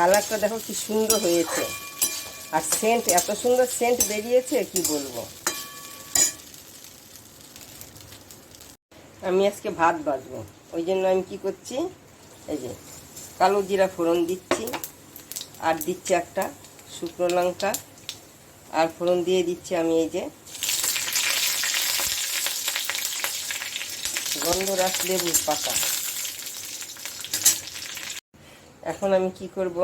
কালারটা দেখো কি সুন্দর হয়েছে। আর সেন্ট এত সুন্দর সেন্ট বেরিয়েছে, কি বলব? আমি আজকে ভাত বাজবো ওই জন্য আমি কি করছি, এই যে কালো জিরা ফোড়ন দিচ্ছি, আর দিচ্ছি একটা শুকনো লঙ্কা, আর ফোড়ন দিয়ে দিচ্ছি আমি এই যে গন্ধরাস লেবুর পাতা। এখন আমি কি করব?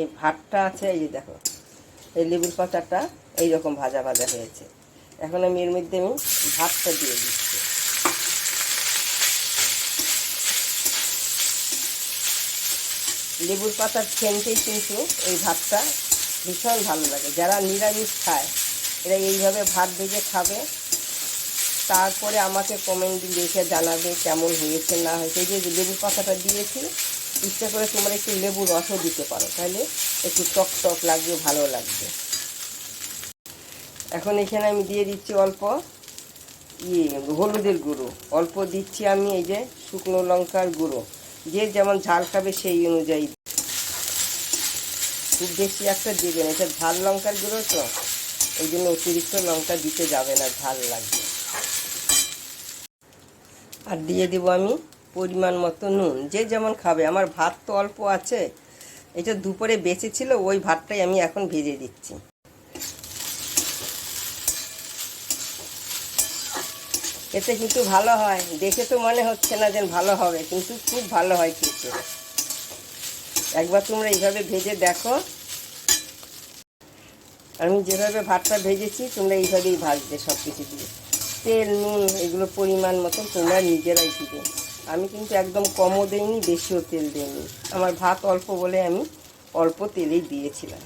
এই ভাতটা আছে, এই যে দেখো, এই লেবুর পাতাটা এই রকম ভাজা ভাজা হয়েছে। এখন আমি এর মধ্যে আমি ভাতটা দিয়ে দিচ্ছি। লেবুর পাতার সেন্টেই কিন্তু এই ভাতটা ভীষণ ভালো লাগে। যারা নিরামিষ খায়, এরা এইভাবে ভাত ভেজে খাবে। তারপরে আমাকে কমেন্ট লিখে জানাবে কেমন হয়েছে, না হয়েছে। এই যে লেবুর পাতাটা দিয়েছি ইচ্ছা করে তোমরা একটু লেবু রসও দিতে পারো, তাহলে একটু টক টক লাগবে, ভালো লাগবে। এখন এখানে আমি দিয়ে দিচ্ছি অল্প ইয়ে হলুদের গুঁড়ো। অল্প দিচ্ছি আমি এই যে শুকনো লঙ্কার গুঁড়ো। যে যেমন ঝাল খাবে সেই অনুযায়ী। খুব বেশি একটা দেবেন এটা ঝাল লঙ্কার গুঁড়ো তো। এই জন্য অতিরিক্ত লঙ্কা দিতে যাবে না, ঝাল লাগবে। আর দিয়ে দেবো আমি পরিমাণ মতো নুন। যে যেমন খাবে। আমার ভাত তো অল্প আছে। এটা দুপুরে বেঁচে ছিল, ওই ভাতটাই আমি এখন ভেজে দিচ্ছি। এতে কিন্তু ভালো হয়। দেখে তো মনে হচ্ছে না যে ভালো হবে, কিন্তু খুব ভালো হয় খেতে। একবার তোমরা এইভাবে ভেজে দেখো। আমি যেভাবে ভাতটা ভেজেছি, তোমরা এইভাবেই ভাজবে সব কিছু দিয়ে। তেল, নুন, এগুলো পরিমাণ মতন তোমরা নিজেরাই দিবে। আমি কিন্তু একদম কমও দেইনি, বেশিও তেল দিইনি। আমার ভাত অল্প বলে আমি অল্প তেলেই দিয়েছিলাম।